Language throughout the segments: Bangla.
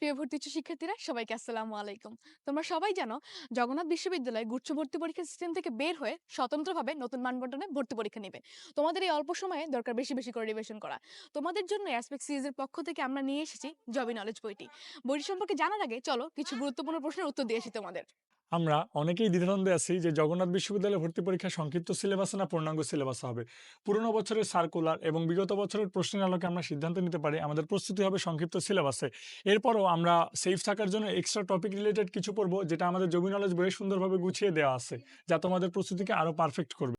প্রিয় ভর্তি উচ্চ শিক্ষার্থীরা, সবাইকে আসসালামু আলাইকুম। তোমরা সবাই জানো, জগন্নাথ বিশ্ববিদ্যালয়ে গুচ্ছ ভর্তি পরীক্ষা সিস্টেম থেকে বের হয়ে স্বতন্ত্রভাবে নতুন মানবন্টনে ভর্তি পরীক্ষা নেবে। তোমাদের এই অল্প সময়ে দরকার বেশি বেশি করে রিভিশন করা। তোমাদের জন্য অ্যাসপেক্ট সিরিজের পক্ষ থেকে আমরা নিয়ে এসেছি জবি নলেজ বইটি। বইটি সম্পর্কে জানার আগে চলো কিছু গুরুত্বপূর্ণ প্রশ্নের উত্তর দিয়ে আসি তোমাদের। আমরা অনেকেই দ্বিধাদ্বন্দ্বে আছি যে জগন্নাথ বিশ্ববিদ্যালয়ে ভর্তি পরীক্ষা সংক্ষিপ্ত সিলেবাস না পূর্ণাঙ্গ সিলেবাস হবে। পুরনো বছরের সার্কুলার এবং বিগত বছরের প্রশ্নের আলোকে আমরা সিদ্ধান্ত নিতে পারি আমাদের প্রস্তুতি হবে সংক্ষিপ্ত সিলেবাসে। এরপরও আমরা সেফ থাকার জন্য এক্সট্রা টপিক রিলেটেড কিছু পড়ব যেটা আমাদের জমি নলেজ বইয়ে সুন্দরভাবে গুছিয়ে দেওয়া আছে, যা তোমাদের প্রস্তুতিকে আরও পারফেক্ট করবে।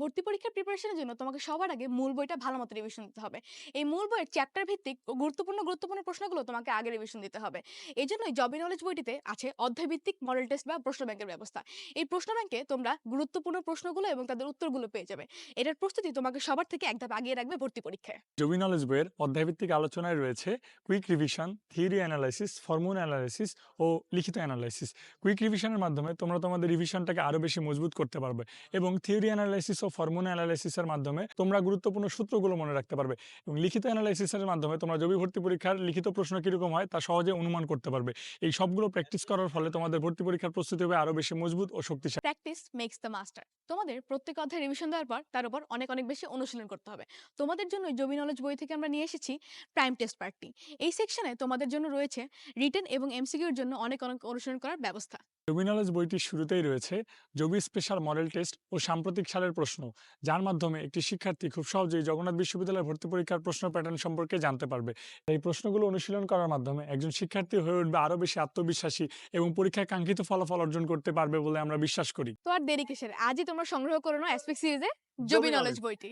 ভর্তি পরীক্ষার প্রিপারেশনের জন্য তোমাকে সবার আগে মূল বইটা ভালো মতো রিভিশন দিতে হবে। এই মূল বইয়ের চ্যাপ্টার ভিত্তিক গুরুত্বপূর্ণ গুরুত্বপূর্ণ প্রশ্নগুলো তোমাকে আগে রিভিশন দিতে হবে। এই জন্যই জবি নলেজ বইটিতে আছে অধ্যায় ভিত্তিক মডেল টেস্ট বা প্রশ্ন ব্যাংকের ব্যবস্থা। এই প্রশ্ন ব্যাংকে তোমরা গুরুত্বপূর্ণ প্রশ্নগুলো এবং তাদের উত্তরগুলো পেয়ে যাবে। এটার প্রস্তুতি তোমাকে সবার থেকে এক ধাপ আগিয়ে রাখবে ভর্তি পরীক্ষায়। জমি নলেজ বইয়ের অধ্যায়ভিত্তিক আলোচনায় রয়েছে quick revision theory analysis formula analysis ও লিখিত অ্যানালাইসিস কুইক রিভিশনের মাধ্যমে তোমরা তোমাদের রিভিশনটাকে আরও বেশি মজবুত করতে পারবে এবং থিওরি অ্যানালাইসিস ও ফর্মুলা অ্যানালাইসিসের মাধ্যমে তোমরা গুরুত্বপূর্ণ সূত্রগুলো মনে রাখতে পারবে। এবং লিখিত অ্যানালাইসিসের মাধ্যমে তোমরা জবি ভর্তি পরীক্ষার লিখিত প্রশ্ন কীরকম হয়, তা সহজে অনুমান করতে পারবে। এই সবগুলো প্র্যাকটিস করার ফলে তোমাদের ভর্তি পরীক্ষার প্রস্তুতি হবে আরও বেশি মজবুত ও শক্তিশালী। প্র্যাকটিস মেক্স দ্য মাস্টার তোমাদের প্রত্যেক অধ্যায় রিভিশন দেওয়ার পর তার উপর অনেক অনেক বেশি অনুশীলন করতে হবে। তোমাদের জন্য জমি নলেজ বই থেকে আমরা নিয়ে এসেছি প্রাইম টেস্ট পার্টটি এই সেকশনে তোমাদের জন্য রয়েছে রিটেন এবং এমসিকিউর জন্য অনেক অনেক অনুশীলন করার ব্যবস্থা। জবি নলেজ বইটির শুরুতেই রয়েছে জবি স্পেশাল মডেল টেস্ট ও সাম্প্রতিক সালের প্রশ্ন। যার মাধ্যমে একটি শিক্ষার্থী খুব সহজেই জগন্নাথ বিশ্ববিদ্যালয়ের ভর্তি পরীক্ষার প্রশ্ন প্যাটার্ন সম্পর্কে জানতে পারবে। এই প্রশ্নগুলো অনুশীলন করার মাধ্যমে একজন শিক্ষার্থী হয়ে উঠবে আরও বেশি আত্মবিশ্বাসী এবং পরীক্ষায় কাঙ্ক্ষিত ফলাফল অর্জন করতে পারবে বলে আমরা বিশ্বাস করি। তো আর দেরি কিসের? আজই তোমরা সংগ্রহ করে না অ্যাসপেক্ট সিরিজে জবি নলেজ বইটি।